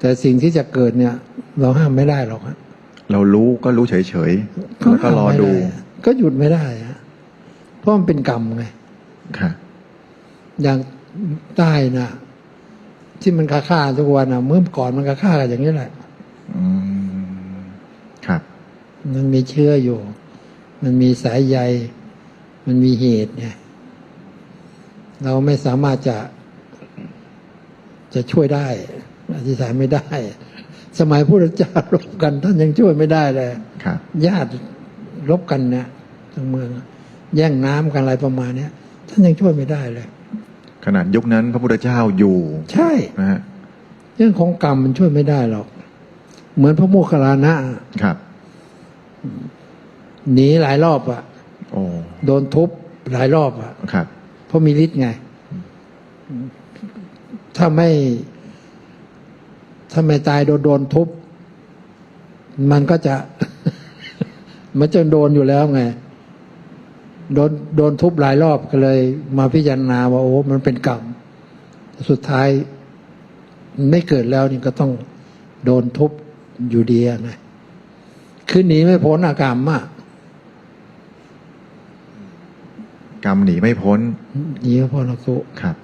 แต่สิ่งที่จะเกิดเนี่ย เราห้ามไม่ได้หรอกฮะเรารู้ก็รู้เฉยๆแล้วก็รอดูห้ามไม่ไก็หยุดไม่ได้ฮะเพราะมันเป็นกรรมไงค่ะอย่างใต้น่ะ ที่มันฆ่าฆ่าทุกวันน่ะ เมื่อก่อนมันฆ่าฆ่ากันอย่างนี้แหละอืมครับ มันมีเชื้ออยู่ มันมีสายใย มันมีเหตุไงเราไม่สามารถจะจะช่วยได้ อธิษฐานไม่ได้ สมัยพุทธเจ้ารบกัน ท่านยังช่วยไม่ได้เลยครับญาติรบกันเนี่ยทั้งเมือง แย่งน้ำกันอะไรประมาณเนี้ยท่านยังช่วยไม่ได้เลย ขนาดยุคนั้นพระพุทธเจ้าอยู่ ใช่นะฮะเรื่องของกรรมมันช่วยไม่ได้หรอก เหมือนพระโมคคัลลานะครับหนีหลายรอบอะโอ้โดนทุบหลายรอบอะครับ เพราะมีฤทธิ์ไง ถ้าไม่ ถ้าไม่ตายโดนโดนทุบ มันก็จะ มันจะโดนอยู่แล้วไง โดนโดนทุบหลายรอบก็เลย มาพิจารณาว่าโอ้มันเป็นกรรม สุดท้าย ไม่เกิดแล้วนี่ก็ต้องโดนทุบอยู่ดีอะไงคือหนีไม่พ้นอากรรมอะกรรมหนีไม่พ้นหนีไม่พ้นหรอกสุครับ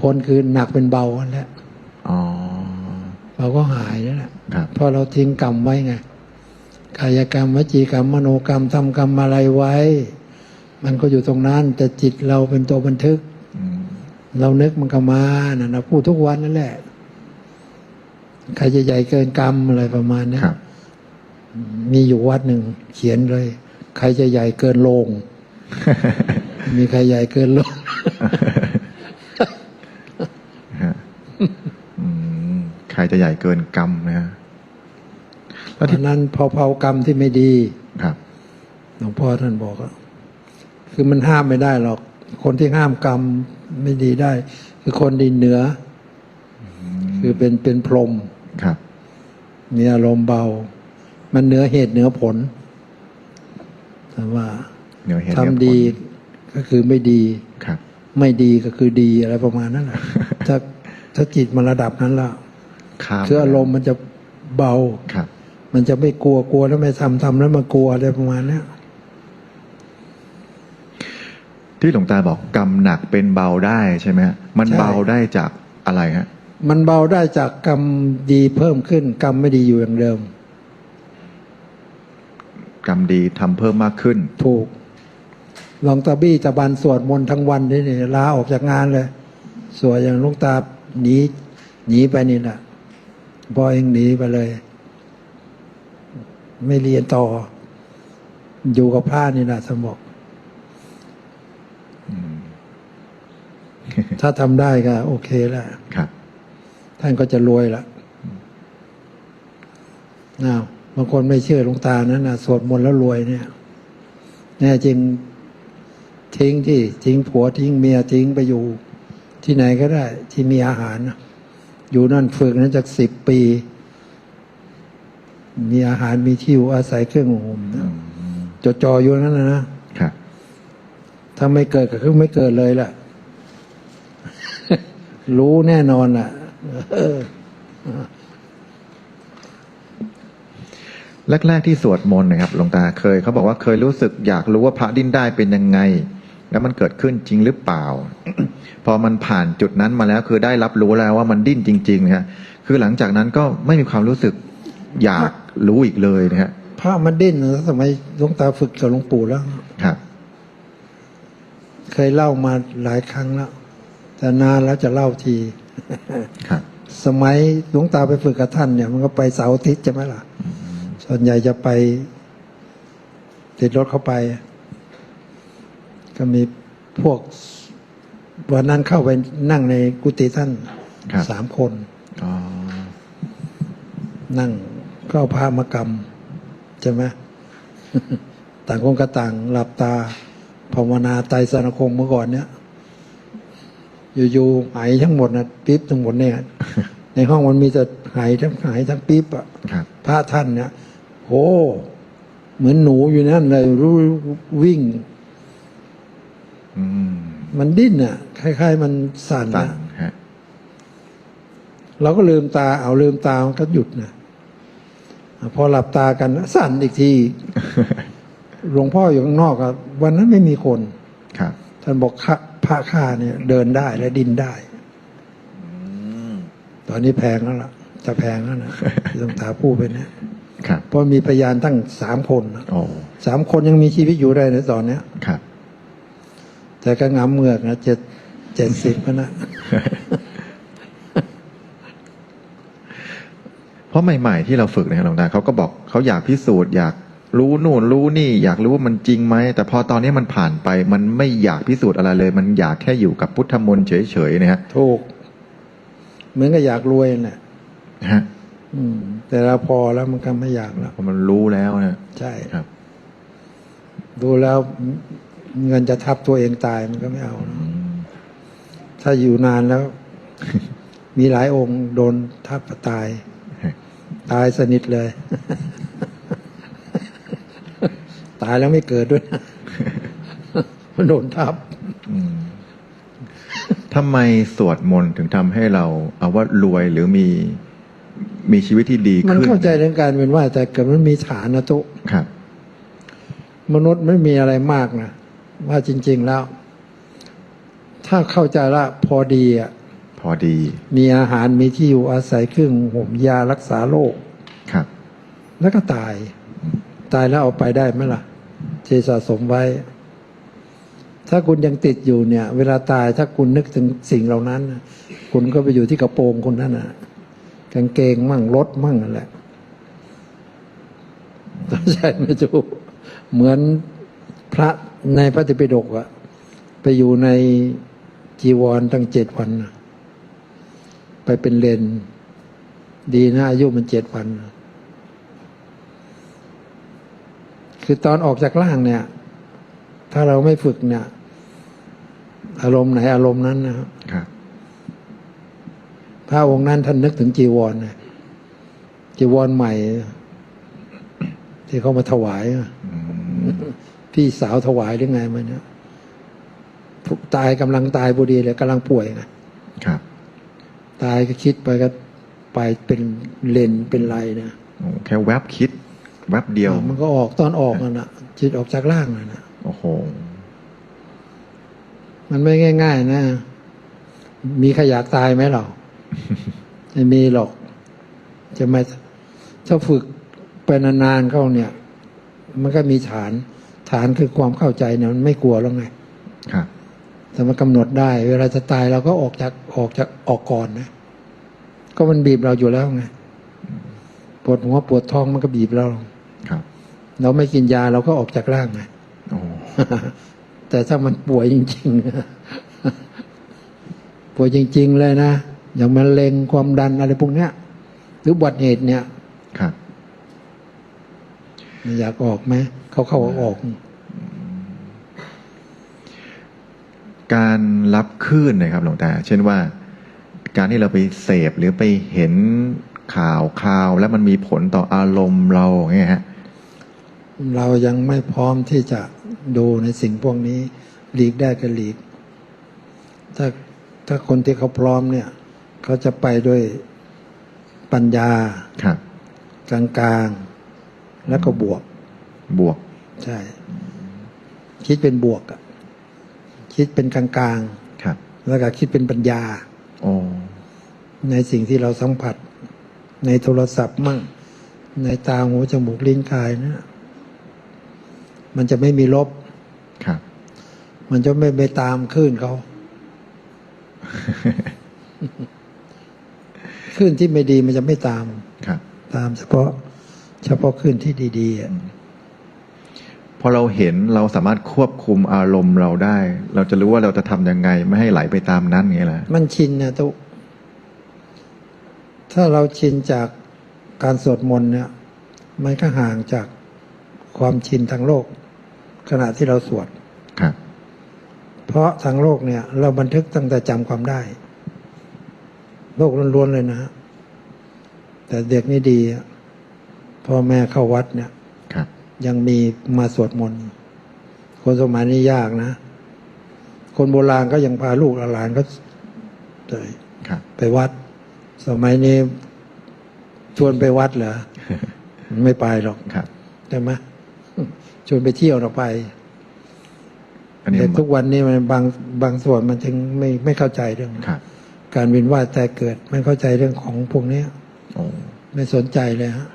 พ้นคือหนักเป็นเบาอันแหละอ๋อ เราก็หายแล้วแหละครับเพราะเราทิ้งกรรมไว้ไงกายกรรมวจีกรรมมโนกรรมทำกรรมอะไรไว้ มันก็อยู่ตรงนั้น แต่จิตเราเป็นตัวบันทึกอืมเรานึกมันก็มานะนะพูดทุกวันนั่นแหละใครจะใหญ่เกินกรรมอะไรประมาณเนี้ยครับมีอยู่วัดหนึ่งเขียนเลย ใครจะใหญ่เกินโลง มีใครใหญ่เกินโลง ฮะอืม ใครจะใหญ่เกินกรรมนะฮะเพราะฉะนั้นเผาๆกรรมที่ไม่ดีครับหลวงพ่อท่านบอกอะคือมันห้ามไม่ได้หรอก คนที่ห้ามกรรมไม่ดีได้ คือคนดีเหนืออคือเป็นเป็นพรหมครับมีอารมณ์เบา มันเหนือเหตุเหนือผลแต่ว่าเหนือเหตุทำเหนือผลดีก็คือไม่ดีครับ ไม่ดีก็คือดีอะไรประมาณนั้นแหละถ้าถ้าจิตมันระดับนั้นแล้วข้าม คืออารมณ์มันจะเบาครับ มันจะไม่กลัวกลัวแล้วไม่ทำทำแล้วมากลัวอะไรประมาณเนี้ยที่หลวงตาบอกกรรมหนักเป็นเบาได้ใช่ไหมฮะมันเบาได้จากอะไรฮะมันเบาได้จากกรรมดีเพิ่มขึ้น กรรมไม่ดีอยู่อย่างเดิม กรรมดีทำเพิ่มมากขึ้น ถูกลองตาบี้ตะบันสวดมนต์ทั้งวันนี่นี่ลาออกจากงานเลยสวดอย่างหลุงตาหนีหนีไปนี่แหละ พอเองหนีไปเลย ไม่เรียนต่อ อยู่กับพระนี่แหละสมบอกถ้าทำได้ก็โอเคแล้วครับท่านก็จะรวยละอ้าวบางคนไม่เชื่อหลวงตานั้นนะสวดมนต์แล้วรวยเนี่ย แน่จริงทิ้งที่ทิ้งผัวทิ้งเมียทิ้งไปอยู่ ที่ไหนก็ได้ ที่มีอาหารนะ อยู่นั่นฝึกนั้นจากสิบปี มีอาหารมีที่อยู่อาศัยเครื่องห่มนะจดจ่ออยู่นั่นนะนะครับถ้าไม่เกิดก็คือไม่เกิดเลยล่ะ รู้แน่นอนล่ะเออแรกๆที่สวดมนต์นะครับหลวงตาเคยเขาบอกว่าเคยรู้สึกอยากรู้ว่าพระดิ้นได้เป็นยังไง แล้วมันเกิดขึ้นจริงหรือเปล่า พอมันผ่านจุดนั้นมาแล้วคือได้รับรู้แล้วว่ามันดิ้นจริงๆนะฮะคือหลังจากนั้นก็ไม่มีความรู้สึกอยากรู้อีกเลยนะฮะพระมันดิ้นนะสมัยหลวงตาฝึกกับหลวงปู่แล้วครับเคยเล่ามาหลายครั้งแล้ว แต่นานแล้วจะเล่าทีครับสมัยหลวงตาไปฝึกกับท่านเนี่ยมันก็ไปเสาร์อาทิตย์ใช่ไหมล่ะ ส่วนใหญ่จะไป ติดรถเข้าไป ก็มีพวกวันนั้นเข้าไปนั่งในกุฏิท่านครับสามคนอ๋อนั่งก็เอาพามากรรมใช่ไหมต่างคนก็ต่างหลับตาภาวนาไตรสนคมเมื่อก่อนเนี้ยอยู่ๆหายทั้งหมดนะปิ๊บทั้งหมดเนี่ย ในห้องมันมีแต่หายทั้งหายทั้งปิ๊บอะครับพระท่านเนี่ยโหเหมือนหนูอยู่นั่นเลยรู้วิ่งอื มมันดิ้นอะคล้ายๆ มันสั่นสั่นอะฮะเราก็ลืมตา เอาลืมตามันก็หยุดนะพอหลับตากันสั่นอีกที หลวงพ่ออยู่ข้างนอกอะวันนั้นไม่มีคนครับ ท่านบอกข้าพระข้าเนี่ย เดินได้และดินได้ตอนนี้แพงแล้วล่ะ จะแพงแล้วนะที่หลวงตาพูดไปเนี่ยครับเพราะมีพยานตั้งสามคนนะโอ้สามคนยังมีชีวิตอยู่ได้ในตอนเนี้ยครับ แต่ก็งำเมือกนะเจ็ดเจ็ดสิบนะเพราะใหม่ ๆ ที่เราฝึกนะครับหลวงตาเขาก็บอกเขาอยากพิสูจน์อยากรู้นู่นรู้นี่อยากรู้ว่ามันจริงไหม แต่พอตอนนี้มันผ่านไป มันไม่อยากพิสูจน์อะไรเลย มันอยากแค่อยู่กับพุทธมนต์เฉยๆนะฮะถูก เหมือนกับอยากรวยน่ะฮะอืมแต่เราพอแล้วมันก็ไม่อยากแล้วพอมันรู้แล้วนะใช่ครับ ดูแล้ว เงินจะทับตัวเองตายมันก็ไม่เอานะถ้าอยู่นานแล้ว มีหลายองค์โดนทับตาย ตายสนิทเลย ตายแล้วไม่เกิดด้วยนะมันโดนทับอืมทำไมสวดมนต์ถึงทำให้เรา เอาว่ารวยหรือมีมีชีวิตที่ดีมันขึ้นเข้าใจเรื่องการเป็นว่า แต่เกิดมันมีฐานนะตุครับ มนุษย์ไม่มีอะไรมากนะ ว่าจริง ๆแล้ว ถ้าเข้าใจละพอดีอะพอดี มีอาหารมีที่อยู่อาศัยเครื่องห่มยารักษาโรคครับ แล้วก็ตาย ตายแล้วเอาไปได้ไหมล่ะที่สะสมไว้ ถ้าคุณยังติดอยู่เนี่ย เวลาตายถ้าคุณนึกถึงสิ่งเหล่านั้นน่ะคุณก็ไปอยู่ที่กระโปรงคุณนั่นน่ะกางเกงมั่งรถมั่งนั่นแหละต้องใช่ไหมจูเหมือน พระในพระติปิฎกอะไปอยู่ในจีวรตั้งเจ็ดวันน่ะไปเป็นเลน ดีนะอายุมันเจ็ดวันน่ะคือตอนออกจากร่างเนี่ย ถ้าเราไม่ฝึกเนี่ย อารมณ์ไหนอารมณ์นั้นนะครับครับพระองค์นั้นท่านนึกถึงจีวรนะจีวรใหม่ ที่เขามาถวายอะอืม พี่สาวถวายหรือไงมันเนี่ยตายกำลังตายพอดีเลยกำลังป่วยไงครับ ตายก็คิดไปก็ไปเป็นเลนเป็นไรนะโอ้แค่แวบคิด แวบเดียว มันก็ออกตอนออกนั่นนะจิตออกจากร่างนั่นนะโอ้โหมันไม่ง่าย ๆ นะ มีใครอยากตายไหมหรอไม่มีหรอก จะไม่ถ้าฝึกไปนานๆเข้าเนี่ย มันก็มีฐาน ฐานคือความเข้าใจเนี่ยมันไม่กลัวแล้วไงครับแต่มันกำหนดได้ เวลาจะตายเราก็ออกจากออกจากออกก่อนนะ ก็มันบีบเราอยู่แล้วไงปวดหัวปวดท้องมันก็บีบเราครับ เราไม่กินยาเราก็ออกจากร่างไงโอ้แต่ถ้ามันป่วยจริงๆป่วยจริง ๆ เลยนะอย่างมะเร็งความดันอะไรพวกเนี้ย หรืออุบัติเหตุเนี่ยครับมันอยากออกไหม เขาเข้าออก การรับคลื่นนะครับหลวงตา เช่นว่า การที่เราไปเสพหรือไปเห็นข่าวข่าว แล้วมันมีผลต่ออารมณ์เราอย่างเงี้ยฮะเรายังไม่พร้อมที่จะดูในสิ่งพวกนี้หลีกได้ก็หลีก ถ้าถ้าคนที่เขาพร้อมเนี่ย เขาจะไปด้วยปัญญาครับกลางๆ แล้วก็บวก บวก ใช่ คิดเป็นบวกอะคิดเป็นกลางครับๆแล้วก็คิดเป็นปัญญาโอ้ในสิ่งที่เราสัมผัส ในโทรศัพท์มั่ง ในตาหูจมูกลิ้นกายนะ มันจะไม่มีลบครับ มันจะไม่ไปตามคลื่นเขาคลื่นที่ไม่ดีมันจะไม่ตามครับ ตามเฉพาะ เฉพาะคลื่นที่ดีๆ อะพอเราเห็นเราสามารถควบคุมอารมณ์เราได้ เราจะรู้ว่าเราจะทำยังไง ไม่ให้ไหลไปตามนั้นอย่างเงี้ยแหละมันชินนะตุถ้าเราชินจากการสวดมนต์เนี่ยมันก็ห่างจากความชินทางโลก ขณะที่เราสวดครับเพราะทางโลกเนี่ย เราบันทึกตั้งแต่จำความได้ โลกล้วนๆเลยนะฮะแต่เด็กนี่ดีอะพ่อแม่เข้าวัดเนี่ยครับ ยังมีมาสวดมนต์คนสมัยนี้ยากนะ คนโบราณก็ยังพาลูกหลานก็เลยครับไปวัด สมัยนี้ชวนไปวัดเหรอมันไม่ไปหรอกครับใช่ไหมชวนไปเที่ยวเราไปอันนี้แต่ทุกวันนี้มันบางบางส่วนมันจึงไม่ไม่เข้าใจเรื่องครับการเวียนว่ายแต่เกิดไม่เข้าใจเรื่องของพวกเนี้ยโอ้ไม่สนใจเลยฮะ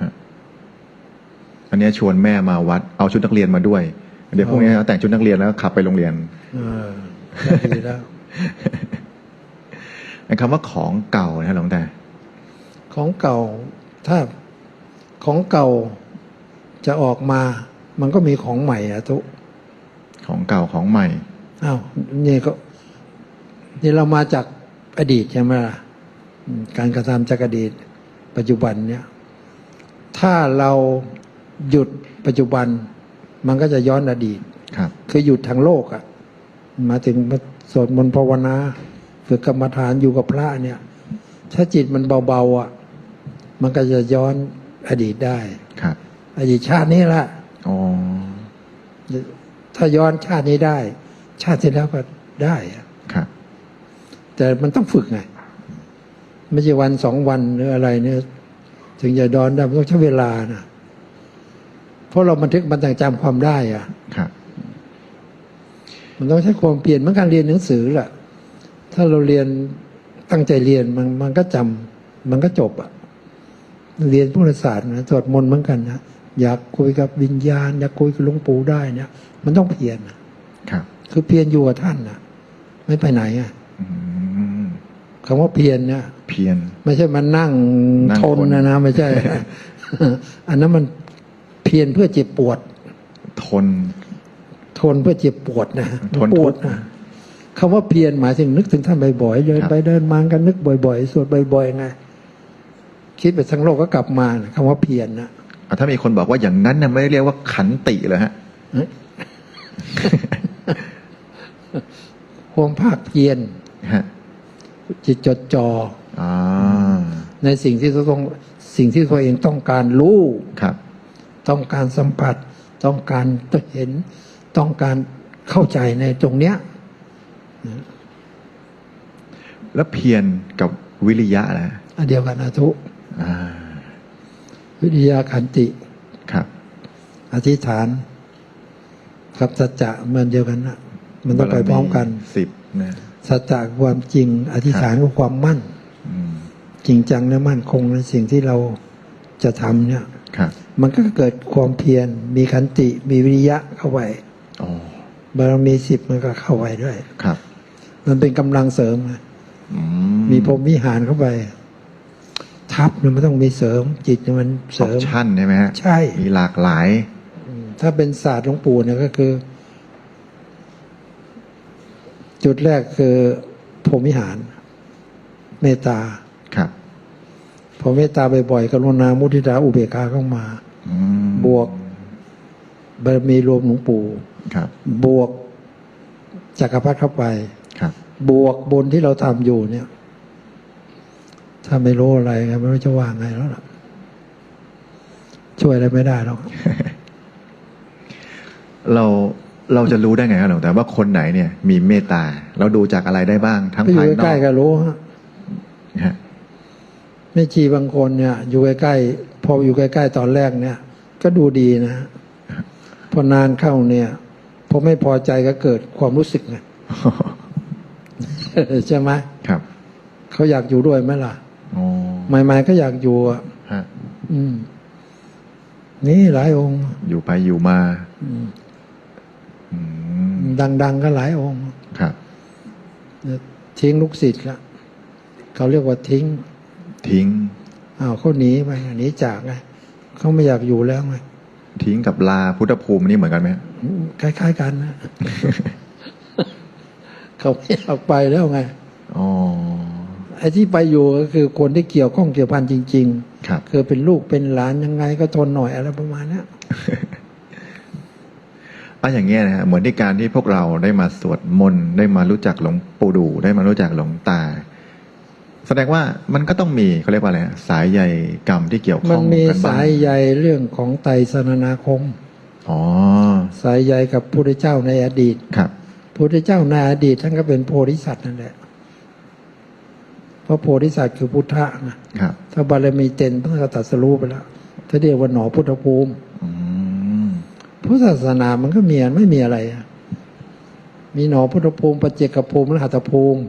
อันนี้ชวนแม่มาวัดเอาชุดนักเรียนมาด้วย เดี๋ยวพรุ่งนี้แต่งชุดนักเรียนแล้วขับไปโรงเรียนเออก็ดีแล้วไอ้คำว่าของเก่านะหลวงตาของเก่าถ้าของเก่าจะออกมา มันก็มีของใหม่อะทุกของเก่าของใหม่อ้าวนี่ก็นี่เรามาจากอดีตใช่ไหมล่ะอืมการกระทำจากอดีต ปัจจุบันเนี่ย ถ้าเรา หยุดปัจจุบัน มันก็จะย้อนอดีตครับ คือหยุดทางโลกอะ่ะมาถึงมาสวดมนต์ภาวนาฝึกกรรมฐานอยู่กับพระเนี่ย ถ้าจิตมันเบาๆอะ่ะ มันก็จะย้อนอดีตได้ครับ อดีตชาตินี้ละอ๋อถ้าย้อนชาตินี้ได้ ชาติที่แล้วก็ได้อะครับ แต่มันต้องฝึกไงไม่ใช่วันสองวันหรืออะไรเนี่ย ถึงจะย้อนได้มันต้องใช้เวลานะ เพราะเราบันทึกมันต่างจำความได้อะครับมันต้องใช้ความเปลี่ยนเหมือนการเรียนหนังสือแหละถ้าเราเรียนตั้งใจเรียนมันมันก็จำมันก็จบอะเรียนพุทธศาสตร์นะสวดมนต์เหมือนกันนะอยากคุยกับวิญญาณ อยากคุยกับหลวงปู่ได้เนี่ย มันต้องเพียรนะครับ คือเพียรอยู่กับท่านนะไม่ไปไหนอะอืมคำว่าเพียรเนี่ยเพียรไม่ใช่มันนั่งนั่งทนทนนะนะไม่ใช่ อันนั้นมันเพียรเพื่อเจ็บปวด ทน ทนเพื่อเจ็บปวดนะทนปวดทุกข์นะคำว่าเพียรหมายถึงนึกถึงท่านบ่อยๆเดินครับไปเดินมากันนึกบ่อยๆสวดบ่อยๆไงคิดไปทั้งโลกก็กลับมานะคำว่าเพียรนะอะถ้ามีคนบอกว่าอย่างนั้นน่ะไม่ได้เรียกว่าขันติเลยฮะความภาคเพียรฮะจิตจดจ่ออ่าในสิ่งที่ตัวต้องสิ่งที่ตัวเองต้องการรู้ครับ ต้องการสัมผัส ต้องการเห็น ต้องการเข้าใจในตรงเนี้ยแล้วเพียรกับวิริยะนะอันเดียวกันนะทุกอ่าวิทยาขันติครับ อธิษฐานกับสัจจะมันเดียวกันนะมันต้องไปพร้อมกันสิบนะสัจจะคือความจริง อธิษฐานคือความมั่นอืมจริงจังและมั่นคงในสิ่งที่เราจะทำเนี่ยครับ มันก็เกิดความเพียร มีขันติ มีวิริยะเข้าไปอ๋อบารมีสิบมันก็เข้าไปด้วย ครับ มันเป็นกำลังเสริมไงอืมีพรหมวิหารเข้าไป ทับเนี่ยมันต้องมีเสริม จิตเนี่ยมันอเสอริปมชั่นใช่ไหมฮะใช่ มีหลากหลาย ถ้าเป็นศาสตร์หลวงปู่เนี่ยก็คือ จุดแรกคือพรหมวิหาร เมตตาครับ พอเมตตาบ่อยๆกรุณามุทิตาอุเบกขาเข้ามาอืมบวกบารมีรวมหลวงปู่ครับ บวกจักรพรรดิเข้าไปครับ บวกบนที่เราทำอยู่เนี่ย ถ้าไม่รู้อะไรก็ไม่รู้จะว่าไงแล้วล่ะ ช่วยอะไรไม่ได้หรอกเราเราจะรู้ได้ไงครับหลวงแต่ว่าคนไหนเนี่ย มีเมตตา เราดูจากอะไรได้บ้าง ทั้งก็อภายยู่นอใกล้กๆก็รู้ฮะฮะ แม่ชีบางคนเนี่ย อยู่ใกล้ๆพออยู่ใกล้ๆตอนแรกเนี่ย ก็ดูดีนะพอนานเข้าเนี่ยพอไม่พอใจก็เกิดความรู้สึกไงใช่ไหมครับเขาอยากอยู่ด้วยไหมล่ะอ๋อใหม่ๆก็อยากอยู่อะฮะอืม นี่หลายองค์ อยู่ไปอยู่มาอืมอืมดัง ๆ ก็หลายองค์ ครับทิ้งลูกศิษย์ละเขาเรียกว่าทิ้ง ทิ้งอ้าวเขาหนีไปหนีจากไงเขาไม่อยากอยู่แล้วไงทิ้งกับลาพุทธภูมินี่เหมือนกันไหมฮะคล้าย ๆ กันนะเขาไม่อยากไปแล้วไงอ๋อไอ้ที่ไปอยู่ก็คือคนที่เกี่ยวข้องเกี่ยวพันจริงครับๆคือเป็นลูกเป็นหลานยังไงก็ทนหน่อยอะไรประมาณเนี้ยอะอย่างเงี้ยนะฮะเหมือนที่การที่พวกเราได้มาสวดมนต์ได้มารู้จักหลวงปู่ดู ได้มารู้จักหลวงตาแส ดงว่ามันก็ต้องมีเขาเรียกว่าอะไรฮะสายใยกรรมที่เกี่ยวข้มัอนงมีกันบ้างสายใยเรื่องของไตรสนนาคม อ๋อสายใยกับพระพุทธเจ้าในอดีต ครับ พระพุทธเจ้าในอดีตท่านก็เป็นโพธิสัตว์นั่นแหละ เพราะโพธิสัตว์คือพุทธะนะครับถ้าบารมีเต็มต้องตรัสรู้ไปแล้วถ้าเรียกว่าหนอพุทธภูมิ อืมพุทธศาสนามันก็มีอันไม่มีอะไรอะมีหนอพุทธภูมิปัจเจกภูมิและหัตถภูมิ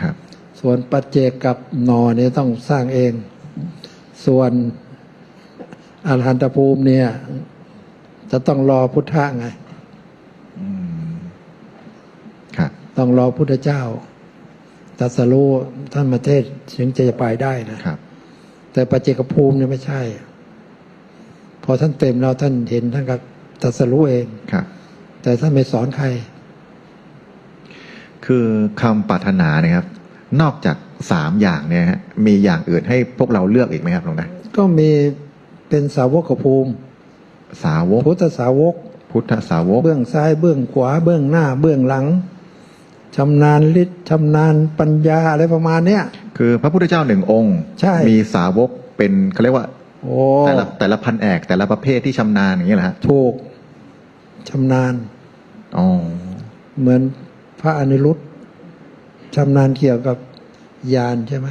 ครับ ส่วนปัจเจกกับหนอเนี่ยต้องสร้างเอง ส่วนอรหันตภูมิเนี่ย จะต้องรอพุทธะไงอืมครับต้องรอพุทธเจ้าตรัสรู้ท่านมาเทศน์ถึงจะไปได้นะครับ แต่ปัจเจกภูมิเนี่ยไม่ใช่ พอท่านเต็มแล้วท่านเห็นท่านก็ตรัสรู้เองครับ แต่ท่านไม่สอนใคร คือคำปรารถนาเนี่ยครับ นอกจากสามอย่างเนี่ยฮะมีอย่างอื่นให้พวกเราเลือกอีกไหมครับหลวงตาก็มีเป็นสาวกภูมิ สาวก พุทธสาวก พุทธสาวก เบื้องซ้ายเบื้องขวาเบื้องหน้าเบื้องหลังชำนาญฤทธิ์ชำนาญปัญญาอะไรประมาณเนี้ย คือพระพุทธเจ้าหนึ่งองค์ ใช่ มีสาวกเป็นเขาเรียกว่าโอ้แต่ละแต่ละพันแอกแต่ละประเภทที่ชำนาญอย่างนี้แหละฮะถูกชำนาญ อ๋อ เหมือนพระอนิรุต ชำนาญเกี่ยวกับยานใช่ไหม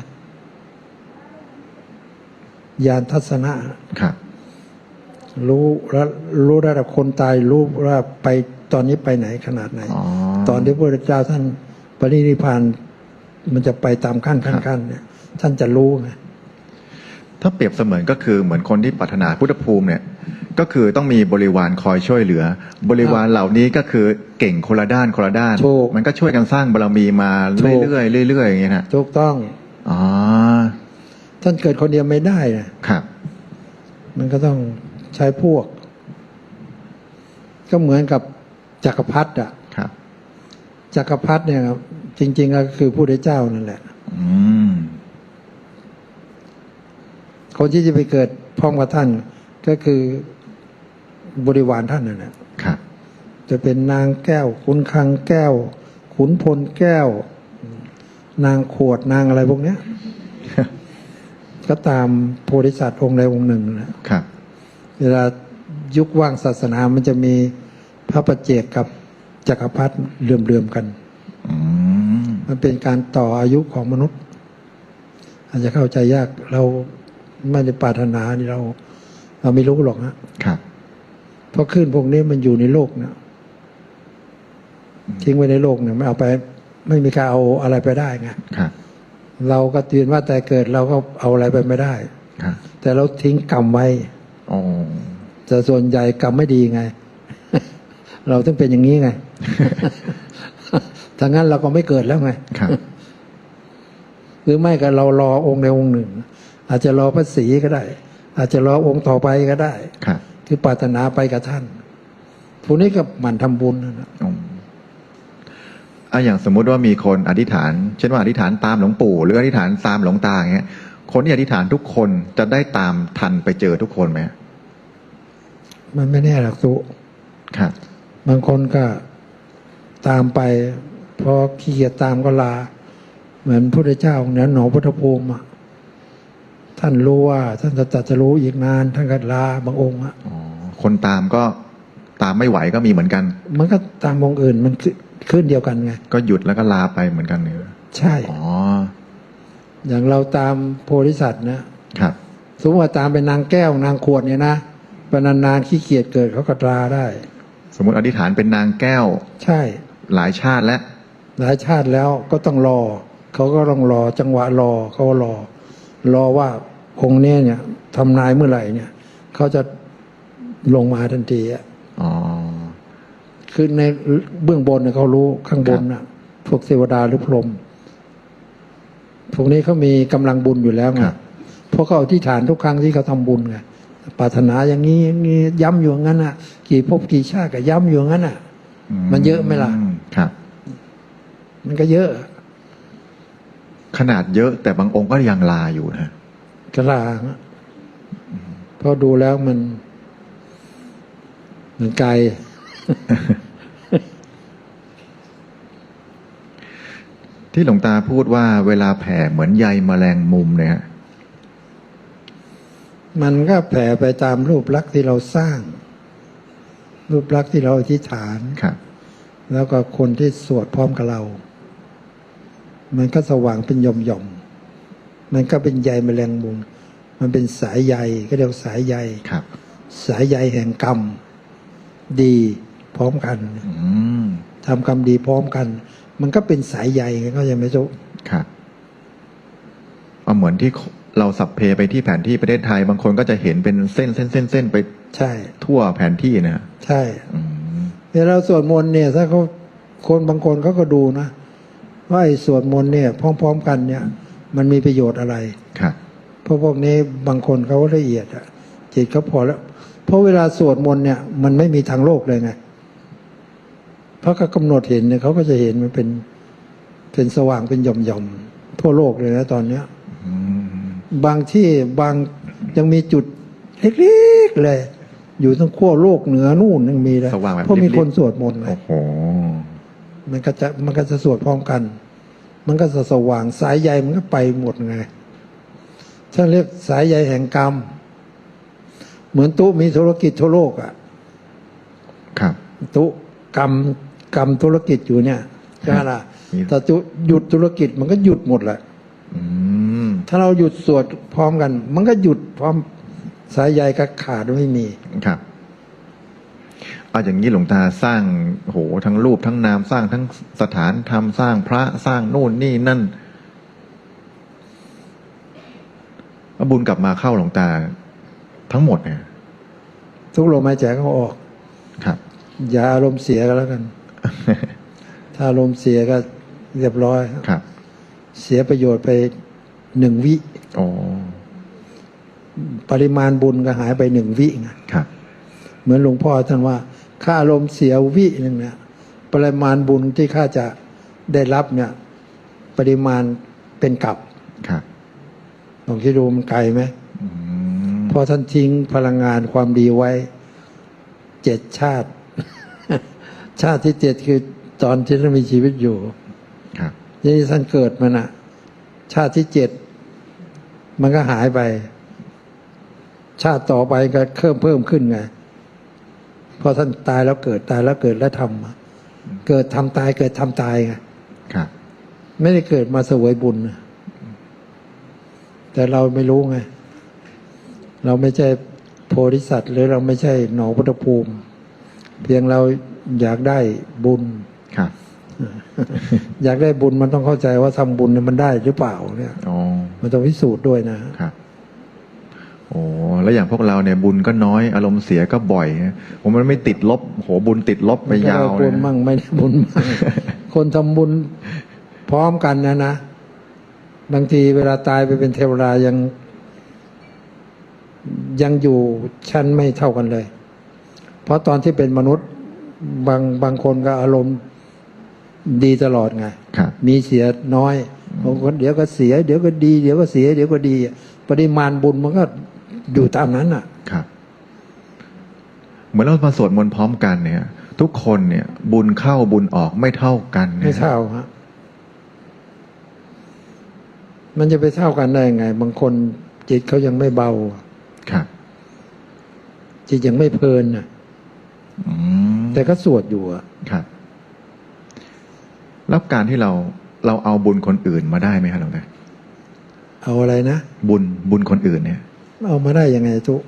ยานทัศนะครับ รู้แล้วรู้ระดับคนตายรู้ว่าไปตอนนี้ไปไหนขนาดไหน อ๋อ ตอนที่พระพุทธเจ้าท่านปรินิพพานมันจะไปตามขั้นขั้นขั้นเนี่ยท่านจะรู้ไง ถ้าเปรียบเสมือนก็คือเหมือนคนที่ปรารถนาพุทธภูมิเนี่ยก็คือต้องมีบริวารคอยช่วยเหลือ บริวารเหล่านี้ก็คือเก่งคนละด้านคนละด้าน ถูก มันก็ช่วยกันสร้างบารมีมาถูก เรื่อยๆเรื่อยๆอย่างเงี้ยนะถูกต้อง อ๋อท่านเกิดคนเดียวไม่ได้นะครับ มันก็ต้องใช้พวก ก็เหมือนกับจักรพรรดิอะครับ จักรพรรดิเนี่ยครับจริงๆก็คือผู้ได้เจ้านั่นแหละ อืม คนที่จะไปเกิดพร้อมกับท่าน ก็คือบริวารท่านนั่นแหละครับจะเป็นนางแก้ว ขุนคังแก้ว ขุนพลแก้ว นางขวดนางอะไรพวกเนี้ย ก็ตามโพธิสัตว์องค์ใดองค์หนึ่งนะครับ เวลายุคว่างศาสนามันจะมีพระประเจกกับจักรพรรดิเลื่อมๆกันอืมมันเป็นการต่ออายุของมนุษย์ อาจจะเข้าใจยากเรา ไม่ได้ปรารถนานี่เรา เราไม่รู้หรอกฮะครับ เพราะคลื่นพวกนี้มันอยู่ในโลกนะทิ้งไว้ในโลกเนี่ยไม่เอาไป ไม่มีใครเอาอะไรไปได้ไงครับ เราก็ตื่นว่าแต่เกิดเราก็เอาอะไรไปไม่ได้ครับแต่เราทิ้งกรรมไว้อ๋อแต่ส่วนใหญ่กรรมไม่ดีไง เราต้องเป็นอย่างนี้ไงถ้างั้นเราก็ไม่เกิดแล้วไงครับหรือไม่ก็เรารอองค์ใดองค์หนึ่ง อาจจะรอพระศรีก็ได้ อาจจะรอองค์ต่อไปก็ได้ครับคือปรารถนาไปกับท่านพวกนี้ก็หมั่นทำบุญนะอืมอะอย่างสมมุติว่ามีคนอธิษฐาน เช่นว่าอธิษฐานตามหลวงปู่ หรืออธิษฐานตามหลวงตาอย่างเงี้ย คนที่อธิษฐานทุกคนจะได้ตามทันไปเจอทุกคนไหมมันไม่แน่หรอกตุครับ บางคนก็ตามไปพอขี้เกียจตามก็ลา เหมือนพระพุทธเจ้าเนี่ยหนอพุทธภูมิอะ ท่านรู้ว่า ท่านจะตรัจะรู้อีกนาน ท่านก็ลาบางองค์อะอ๋อคนตามก็ตามไม่ไหวก็มีเหมือนกัน มันก็ตามองค์อื่นมันขึ้นขึ้นเดียวกันไง ก็หยุดแล้วก็ลาไปเหมือนกันเนี่ยใช่อ๋ออย่างเราตามโพธิสัตว์นะครับสมมติว่าตามเป็นนางแก้วนางขวดเนี่ยนะไปนานๆขี้เกียจเกิดเขาก็ลาได้ สมมติอธิษฐานเป็นนางแก้ว ใช่ หลายชาติแล้ว หลายชาติแล้วก็ต้องรอ เขาก็ต้องรอ จังหวะรอเขาก็รอ รอว่าองค์เนี้เนี่ยทำนายเมื่อไหร่เนี่ยเขาจะลงมาทันทีอะอ๋อคือในเบื้องบนเนี่ยเขารู้ข้างบนน่ะพวกเทวดาหรือพรหมพวกนี้เขามีกำลังบุญอยู่แล้วไงครับเพราะเขาอธิษฐานทุกครั้งที่เขาทำบุญไงปรารถนาอย่างนี้อย่างนี้ย้ำอยู่อย่างนั้นอะ กี่ภพกี่ชาติก็ย้ำอยู่อย่างนั้นอะ มันเยอะไหมล่ะครับ มันก็เยอะ ขนาดเยอะแต่บางองค์ก็ยังลาอยู่นะกระลางอะเพราะดูแล้วมัน มันไกล ที่หลวงตาพูดว่าเวลาแผ่เหมือนใยแมลงมุมเนี่ยฮะมันก็แผ่ไปตามรูปลักษณ์ที่เราสร้าง รูปลักษณ์ที่เราอธิษฐานครับ แล้วก็คนที่สวดพร้อมกับเรา มันก็สว่างเป็นหย่อมมันก็เป็นใยแมลงมุม มันเป็นสายใยก็เรียกว่าสายใยครับ สายใยแห่งกรรม ดีพร้อมกันอืมทำกรรมดีพร้อมกัน มันก็เป็นสายใยไงก็ยังไม่จบครับเอาเหมือนที่เราสับเพไปที่แผนที่ประเทศไทย บางคนก็จะเห็นเป็นเส้นเส้นเส้นเส้นไปใช่ ทั่วแผนที่นะใช่อืมเวลาสวดมนต์เนี่ย ถ้าเขาคนบางคนเขาก็ดูนะ ว่าไอ้สวดมนต์เนี่ยพร้อม ๆ กันเนี่ย มันมีประโยชน์อะไรครับเพราะพวกนี้บางคนเขาละเอียดอะจิตเขาพอแล้ว เพราะเวลาสวดมนต์เนี่ย มันไม่มีทางโลกเลยไงเพราะเขากำหนดเห็นเนี่ยเขาก็จะเห็นมันเป็นเป็นสว่างเป็นหย่อมๆทั่วโลกเลยนะตอนเนี้ยอืมบางที่บางยังมีจุดเล็กๆเลย อยู่ทั้งขั้วโลกเหนือนู่นยังมีเลยสว่างแบบเพราะมีลิบๆคนสวดมนต์ไงโอ้โห มันก็จะมันก็จะสวดพร้อมกัน มันก็จะสว่างสายใยมันก็ไปหมดไงท่านเรียกสายใยแห่งกรรม เหมือนตุ๊มีธุรกิจทั่วโลกอะครับตุ๊กรรมกรรมธุรกิจอยู่เนี่ยใช่ไหมล่ะมีแต่จุหยุดธุรกิจมันก็หยุดหมดแหละอืมถ้าเราหยุดสวดพร้อมกัน มันก็หยุดพร้อมสายใยก็ขาดไม่มีครับ เอาอย่างนี้หลวงตาสร้างโหทั้งรูปทั้งนามสร้างทั้งสถานธรรมสร้างพระสร้างนู่นนี่นั่นเอาบุญกลับมาเข้าหลวงตาทั้งหมดเนี่ยทุกลมหายใจเขาออก ครับ อย่าอารมณ์เสียก็แล้วกัน ถ้าอารมณ์เสียก็เรียบร้อยครับ เสียประโยชน์ไปหนึ่งวิโอ้ปริมาณบุญก็หายไปหนึ่งวิไงครับเหมือนหลวงพ่อท่านว่า ค่าอารมณ์เสียวิหนึ่งเนี่ยปริมาณบุญที่ข้าจะได้รับเนี่ย ปริมาณเป็นกลับครับลองคิดดูมันไกลไหมอืมเพอท่านทิ้งพลังงานความดีไว้เจ็ดชาติ ชาติที่เจ็ดคือตอนที่ท่านมีชีวิตอยู่ครับทีนี้ท่านเกิดมาน่ะชาติที่เจ็ดมันก็หายไป ชาติต่อไปก็เพิ่มเพิ่มขึ้นไง เพราะท่านตายแล้วเกิดตายแล้วเกิดแล้วทำมาเกิดทำตายเกิดทำตายไงครับไม่ได้เกิดมาเสวยบุญนะแต่เราไม่รู้ไง เราไม่ใช่โพธิสัตว์ หรือเราไม่ใช่หนองพุทธภูมิ เพียงเราอยากได้บุญครับอยากได้บุญมันต้องเข้าใจว่าทำบุญเนี่ยมันได้หรือเปล่าเนี่ยอ๋อมันต้องพิสูจน์ด้วยนะครับ โอ้แล้วอย่างพวกเราเนี่ยบุญก็น้อยอารมณ์เสียก็บ่อยนะผมมันไม่ติดลบโหบุญติดลบไปยาวมันก็เลได้บุยญนะมั่งไม่ได้บุญมั่งคนทำบุญพร้อมกันนะนะ บางทีเวลาตายไปเป็นเทวดายัง ยังอยู่ชั้นไม่เท่ากันเลย เพราะตอนที่เป็นมนุษย์บางบางคนก็อารมณ์ดีตลอดไงครับมีเสียน้อยบางคนเดี๋ยวก็เสีย เดี๋ยวก็ดี เดี๋ยวก็เสีย เดี๋ยวก็ดี ปริมาณบุญมันก็ อยู่ตามนั้นอะ ครับ เหมือนเรามาสวดมนต์พร้อมกันเนี่ย ทุกคนเนี่ย บุญเข้าบุญออกไม่เท่ากันนี่ยไม่เท่าฮะมันจะไปเท่ากันได้ยังไง บางคนจิตเขายังไม่เบา ครับ จิตยังไม่เพลินน่ะอืมแต่ก็สวดอยู่อะครับแล้วการที่เราเราเอาบุญคนอื่นมาได้ไหมครับหลวงตาเอาอะไรนะ บุญบุญคนอื่นเนี่ย เอามาได้ยังไงทุก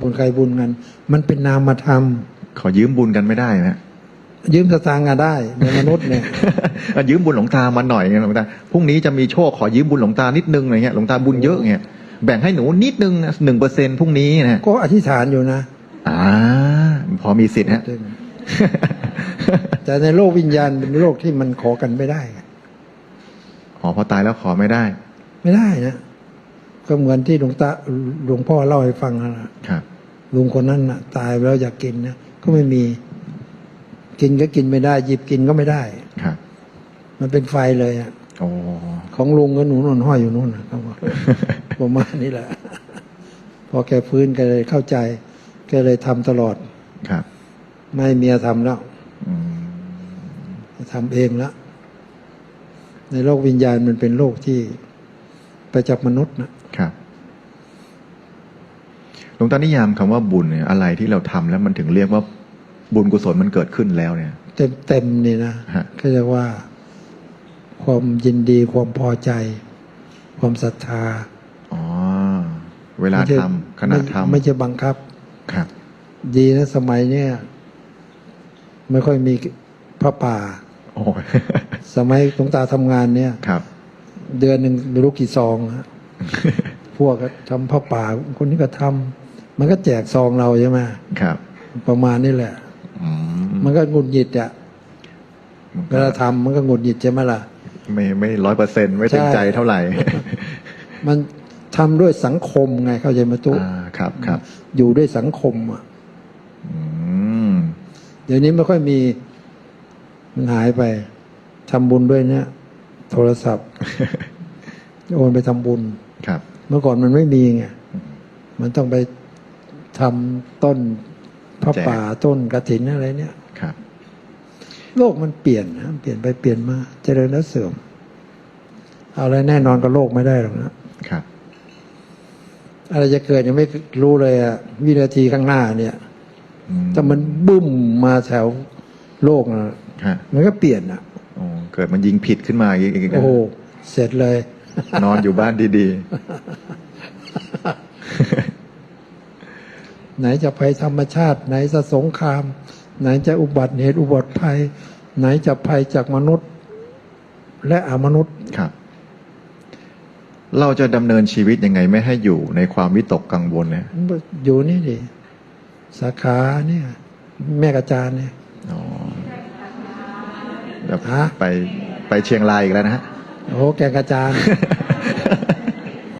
บุญใครบุญกันมันเป็นนามธรรมขอยืมบุญกันไม่ได้นะยืมสตางค์อะได้ในมนุษย์เนี่ยอะยืมบุญหลวงตามาหน่อยไงหลวงตาพรุ่งนี้จะมีโชคขอยืมบุญหลวงตานิดนึงอะไรเงี้ยหลวงตาบุญเยอะเงี้ยแบ่งให้หนูนิดนึงหนึ่งเปอร์เซ็นพรุ่งนี้นะก็อธิษฐานอยู่นะอ่าพอมีสิทธิ์ฮะแต่ในโลกวิญญาณเป็นโลกที่มันขอกันไม่ได้อ๋อพอตายแล้วขอไม่ได้ ไม่ได้นะ ก็เหมือนที่หลวงตาหลวงพ่อเล่าให้ฟังนั่นแหละครับ ลุงคนนั้นน่ะ ตายไปแล้วอยากกินนะก็ไม่มี กินก็กินไม่ได้ หยิบกินก็ไม่ได้ครับ มันเป็นไฟเลยอะโอ้ของลุงก็หนูนอนห้อยอยู่นู่นนะเขาบอกประมาณนี้แหละ พอแกฟื้นแกเลยเข้าใจแกเลยทำตลอดครับ ไม่ให้เมียทำแล้วอืมทำเองแล้วในโลกวิญญาณมันเป็นโลกที่ไปจากมนุษย์นะครับ หลวงตานิยามคำว่าบุญเนี่ยอะไรที่เราทำแล้วมันถึงเรียกว่าบุญกุศลมันเกิดขึ้นแล้วเนี่ย เต็มเต็มๆนี่นะฮะก็จะว่า ความยินดีความพอใจ ความศรัทธาอ๋อเวลาไม่ใช่ทำขณะไม่ทำไม่ใช่บังคับครับ ดีนะสมัยเนี้ยไม่ค่อยมีพระป่าโอ้ยสมัยหลวงตาทำงานเนี่ยครับ เดือนหนึ่งไม่รู้กี่ซองฮะพวกก็ทำผ้าป่าคนนี้ก็ทำ มันก็แจกซองเราใช่ไหมครับ ประมาณนี้แหละอืมมันก็หงุดหงิดอะเวลาทำมันก็หงุดหงิดใช่ไหมล่ะ ไม่ไม่ร้อยเปอร์เซ็นต์ไม่เต็มใช่ใจเท่าไหร่ มันทำด้วยสังคมไงเข้าใจไหมตุ๊อ่าครับครับอยู่ด้วยสังคมอะอืมเดี๋ยวนี้ไม่ค่อยมี มันหายไปทำบุญด้วยเนี่ย โทรศัพท์โอนไปทำบุญครับ เมื่อก่อนมันไม่มีไงมันต้องไป ทำต้นพระแจกป่าต้นกระถินอะไรเนี่ยครับ โลกมันเปลี่ยนนะเปลี่ยนไปเปลี่ยนมา เจริญแล้วเสื่อม เอาอะไรแน่นอนกับโลกไม่ได้หรอกนะครับ อะไรจะเกิดยังไม่รู้เลยอะวินาทีข้างหน้าเนี่ยอืมถ้ามันบึ้มมาแถวโลกนะฮะมันก็เปลี่ยนอะโอ้เกิดมันยิงผิดขึ้นมาอีกอีกโอ้โหเสร็จเลย นอนอยู่บ้านดี ไหนจะภัยธรรมชาติ ไหนจะสงคราม ไหนจะอุบัติเหตุอุบัติภัย ไหนจะภัยจากมนุษย์ และอมนุษย์ๆครับ เราจะดำเนินชีวิตยังไงไม่ให้อยู่ในความวิตกกังวลเนี่ยอยู่นี่ดิสาขาเนี่ย แม่กระจานเนี่ยอ๋อแบบฮะไปไปเชียงรายอีกแล้วนะฮะโอ้โหแกงกระจาน